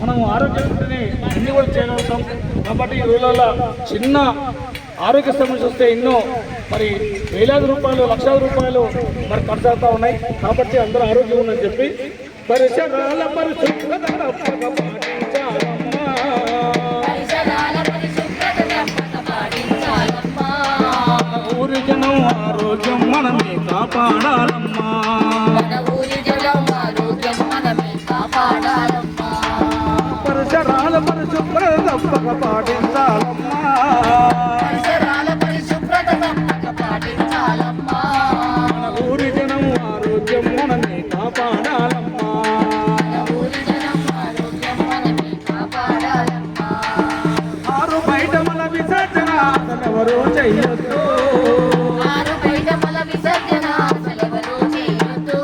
మనం ఆరోగ్యాన్ని అన్ని కూడా చేయగలుగుతాం. కాబట్టి ఈ రోజులలో చిన్న ఆరోగ్య సమస్య వస్తే ఎన్నో మరి వేలాది రూపాయలు లక్షల రూపాయలు మరి ఖర్చు అవుతా ఉన్నాయి. కాబట్టి అందరూ ఆరోగ్యం ఉందని చెప్పి పరిసరాల పరిశుభ్రత ఊరి జనం ఆరోగ్యం మనమే కాపాడాలమ్మా. పరిశుభ్రత తప్పక పాటించాలమ్మా పరిసరాల పరిశుభ్రత తప్పక పాటించాలమ్మా. మన ఊరి జనం ఆరోగ్యం మనమే కాపాడాలమ్మా ఆరు బయట మన విసర్జన అసలెవరూ చెయ్యొద్దు చేయొద్దు.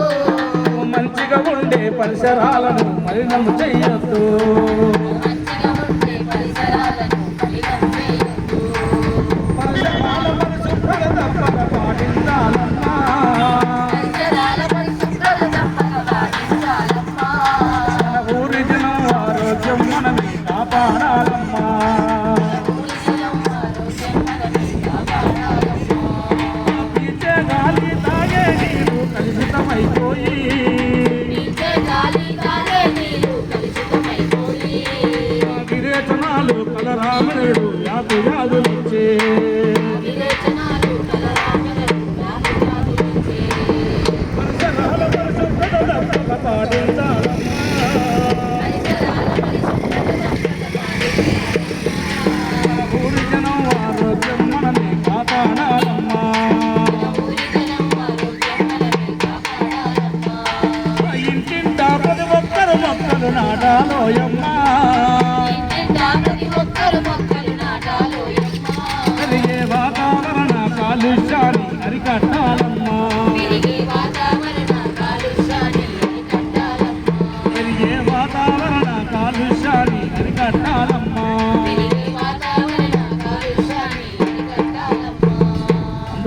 మంచిగా ఉండే పరిసరాలను మలినం చెయ్యొద్దు విరేచనాలు కలరామనుడు యాదు వ్యాధులిచ్చే విరేచనాలు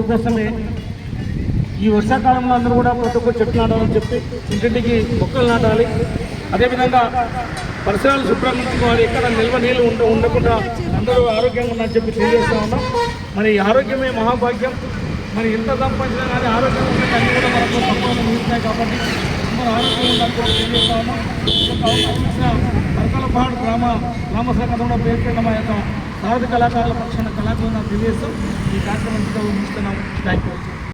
అందుకోసమే ఈ వర్షాకాలంలో అందరూ కూడా ప్రతి ఒక్క చెట్టు నాటాలని చెప్పి ఇంటింటికి మొక్కలు నాటాలి. అదేవిధంగా పరిసరాలు శుభ్రంగా ఉంచుకోవాలి ఎక్కడ నిల్వ నీళ్ళు ఉండ ఉండకుండా అందరూ ఆరోగ్యంగా ఉన్నారని చెప్పి తెలియజేస్తూ ఉన్నాం. మరి ఆరోగ్యమే మహాభాగ్యం. మరి ఎంత సంపాదించినా కానీ ఆరోగ్యం ఉంటే అన్ని కూడా మనకు సంపాదన మిగులుతాయి కాబట్టి అందరూ ఆరోగ్యం ఉండాలని కూడా తెలియజేస్తా ఉన్నాం. అవకాశం గ్రామ గ్రామ సంఘంలో పేర్కొన్న మా యొక్క సారథి కళాకారుల పక్షాన కళాకారులను తెలియజేస్తూ ఈ కార్యక్రమం ముగిస్తున్నాం థ్యాంక్ యూ